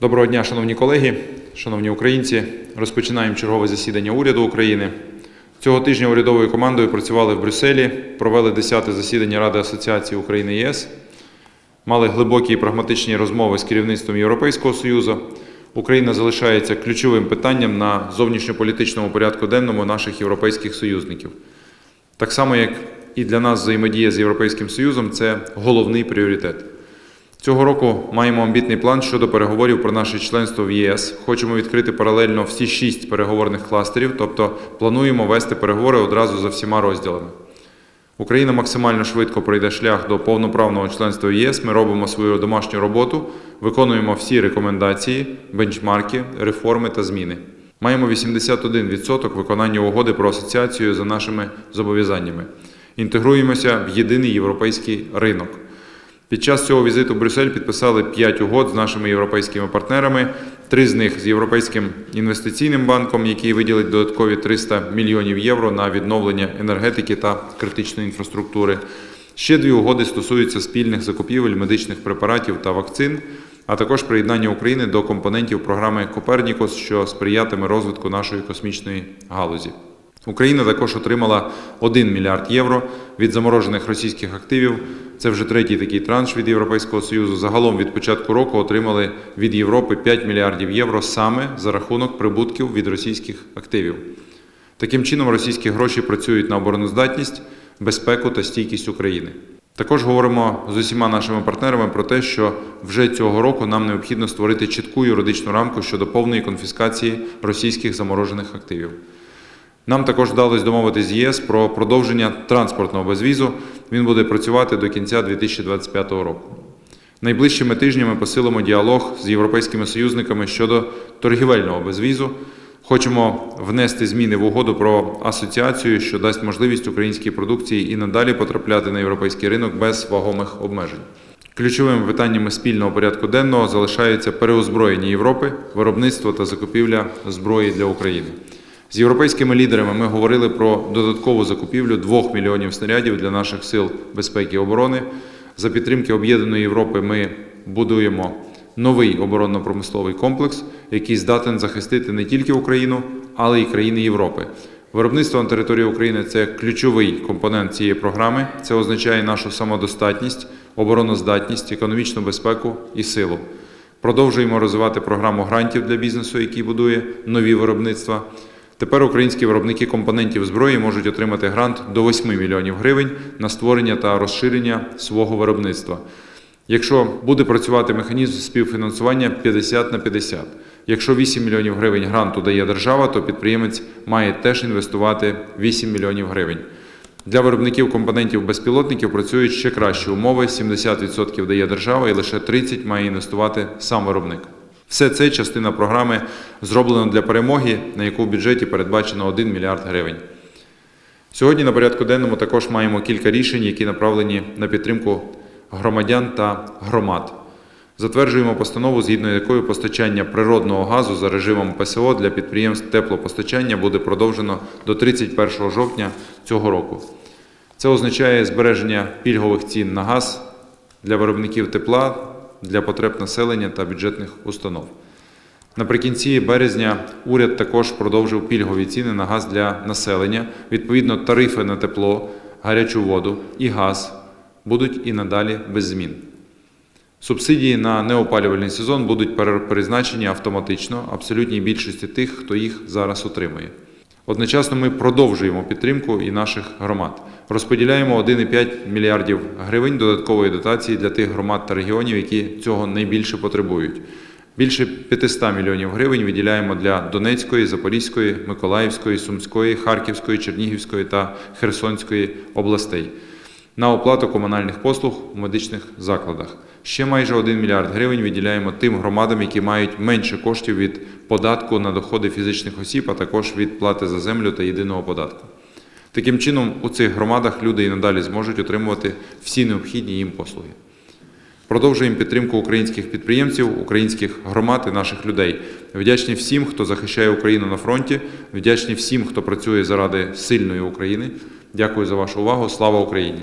Доброго дня, шановні колеги, шановні українці. Розпочинаємо чергове засідання уряду України. Цього тижня урядовою командою працювали в Брюсселі, провели 10-те засідання Ради асоціації України ЄС, мали глибокі і прагматичні розмови з керівництвом Європейського Союзу. Україна залишається ключовим питанням на зовнішньополітичному порядку денному наших європейських союзників. Так само, як і для нас взаємодія з Європейським Союзом це головний пріоритет. Цього року маємо амбітний план щодо переговорів про наше членство в ЄС. Хочемо відкрити паралельно всі шість переговорних кластерів, тобто плануємо вести переговори одразу за всіма розділами. Україна максимально швидко пройде шлях до повноправного членства ЄС. Ми робимо свою домашню роботу, виконуємо всі рекомендації, бенчмарки, реформи та зміни. Маємо 81% виконання угоди про асоціацію за нашими зобов'язаннями. Інтегруємося в єдиний європейський ринок. Під час цього візиту в Брюссель підписали 5 угод з нашими європейськими партнерами. Три з них з Європейським інвестиційним банком, який виділить додаткові 300 мільйонів євро на відновлення енергетики та критичної інфраструктури. Ще дві угоди стосуються спільних закупівель медичних препаратів та вакцин, а також приєднання України до компонентів програми Копернікос, що сприятиме розвитку нашої космічної галузі. Україна також отримала 1 мільярд євро від заморожених російських активів. Це вже третій такий транш від Європейського Союзу. Загалом від початку року отримали від Європи 5 мільярдів євро саме за рахунок прибутків від російських активів. Таким чином, російські гроші працюють на обороноздатність, безпеку та стійкість України. Також говоримо з усіма нашими партнерами про те, що вже цього року нам необхідно створити чітку юридичну рамку щодо повної конфіскації російських заморожених активів. Нам також вдалося домовитися з ЄС про продовження транспортного безвізу. Він буде працювати до кінця 2025 року. Найближчими тижнями посилимо діалог з європейськими союзниками щодо торгівельного безвізу. Хочемо внести зміни в угоду про асоціацію, що дасть можливість українській продукції і надалі потрапляти на європейський ринок без вагомих обмежень. Ключовими питаннями спільного порядку денного залишаються переозброєння Європи, виробництво та закупівля зброї для України. З європейськими лідерами ми говорили про додаткову закупівлю 2 мільйонів снарядів для наших сил безпеки і оборони. За підтримки Об'єднаної Європи ми будуємо новий оборонно-промисловий комплекс, який здатен захистити не тільки Україну, але й країни Європи. Виробництво на території України це ключовий компонент цієї програми. Це означає нашу самодостатність, обороноздатність, економічну безпеку і силу. Продовжуємо розвивати програму грантів для бізнесу, який будує нові виробництва. Тепер українські виробники компонентів зброї можуть отримати грант до 8 мільйонів гривень на створення та розширення свого виробництва. Якщо буде працювати механізм співфінансування 50 на 50. Якщо 8 мільйонів гривень гранту дає держава, то підприємець має теж інвестувати 8 мільйонів гривень. Для виробників компонентів безпілотників працюють ще кращі умови: 70% дає держава і лише 30% має інвестувати сам виробник. Все це частина програми зроблено для перемоги, на яку в бюджеті передбачено 1 мільярд гривень. Сьогодні на порядку денному також маємо кілька рішень, які направлені на підтримку громадян та громад. Затверджуємо постанову, згідно якої постачання природного газу за режимом ПСО для підприємств теплопостачання буде продовжено до 31 жовтня цього року. Це означає збереження пільгових цін на газ для виробників тепла, для потреб населення та бюджетних установ. Наприкінці березня уряд також продовжив пільгові ціни на газ для населення. Відповідно, тарифи на тепло, гарячу воду і газ будуть і надалі без змін. Субсидії на неопалювальний сезон будуть перезначені автоматично абсолютній більшості тих, хто їх зараз отримує. Одночасно ми продовжуємо підтримку і наших громад. Розподіляємо 1,5 мільярдів гривень додаткової дотації для тих громад та регіонів, які цього найбільше потребують. Більше 500 мільйонів гривень виділяємо для Донецької, Запорізької, Миколаївської, Сумської, Харківської, Чернігівської та Херсонської областей на оплату комунальних послуг у медичних закладах. Ще майже 1 мільярд гривень виділяємо тим громадам, які мають менше коштів від податку на доходи фізичних осіб, а також від плати за землю та єдиного податку. Таким чином, у цих громадах люди і надалі зможуть отримувати всі необхідні їм послуги. Продовжуємо підтримку українських підприємців, українських громад і наших людей. Вдячні всім, хто захищає Україну на фронті. Вдячні всім, хто працює заради сильної України. Дякую за вашу увагу. Слава Україні!